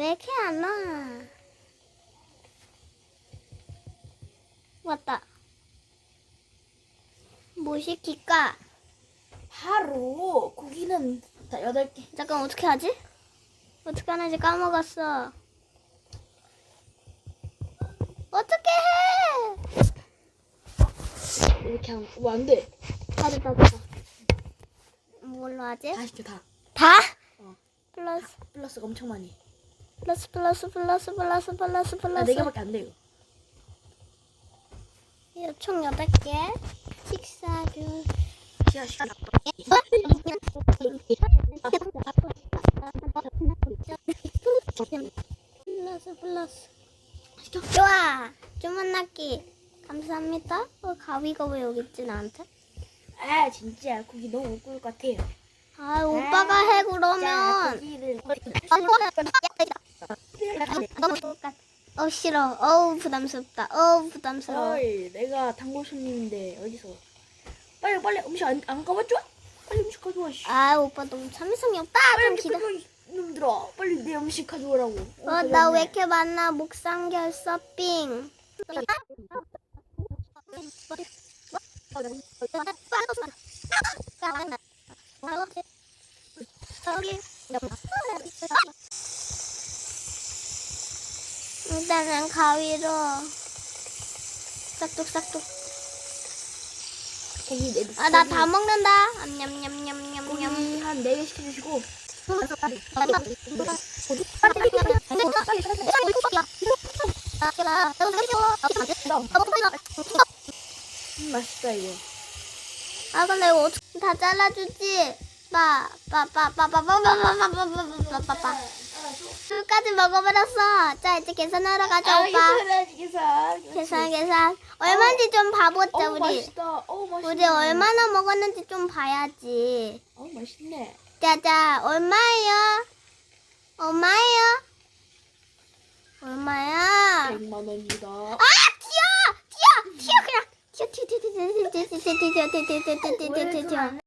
왜 이렇게 안 와? 왔다. 뭐 시킬까? 바로 고기는 자 여덟 개. 잠깐 어떻게 하지? 어떻게 하는지 까먹었어. 어떻게 해? 이렇게 하면 뭐안 돼. 다 됐다 됐다. 뭘로 하지? 다 시켜 다. 다? 어. 플러스 플러스가 엄청 많이. 플러스 플러스 플러스 플러스 플러스 나 플러스 네 개밖에 안 돼 이거. 이거 총 8개 식사류 시야 시야. 플러스 플러스 좋아 주문 낳기 감사합니다 어, 가위가 왜 여기 있지 나한테? 아 진짜 고기 너무 못 구울 것 같아요. 아 오빠가 해자 그러면 고기를. 어 싫어 어우 부담스럽다 어우 부담스러워 어이 내가 단골 손님인데 어디서? 빨리 빨리 음식 안, 안 가봤죠? 빨리 음식 가져와. 씨. 아 오빠 너무 참을성이 없다 빨리 기다 놈들아. 빨리 내 음식 가져오라고. 어 나 왜 이렇게 많아 목상결 서빙 일단은 가위로 싹둑싹둑 고기 내. 아나 다 먹는다 냠냠냠냠냠 고기 한네 개 시켜주시고. 음, 맛있다 이거. 아 근데 이거 어떻게 다 잘라주지? 빠 빠 빠 빠 빠 빠 빠 빠 빠 빠 빠 빠 빠 술까지 먹어버렸어. 자 이제 계산하러 가자 오빠. 계산해야지 계산. 계산 계산. 얼마인지 좀 봐보자 어 우리. 맛있다. 어 맛있네. 우리 얼마나 먹었는지 좀 봐야지. 어 맛있네. 자자 얼마예요? 얼마예요? 얼마야? 100만 원이다. 아 튀어 튀어 튀어 그냥 튀어 튀어 튀어 튀어 튀어 튀어 튀어 튀어 튀어 튀어 튀어 튀어 튀어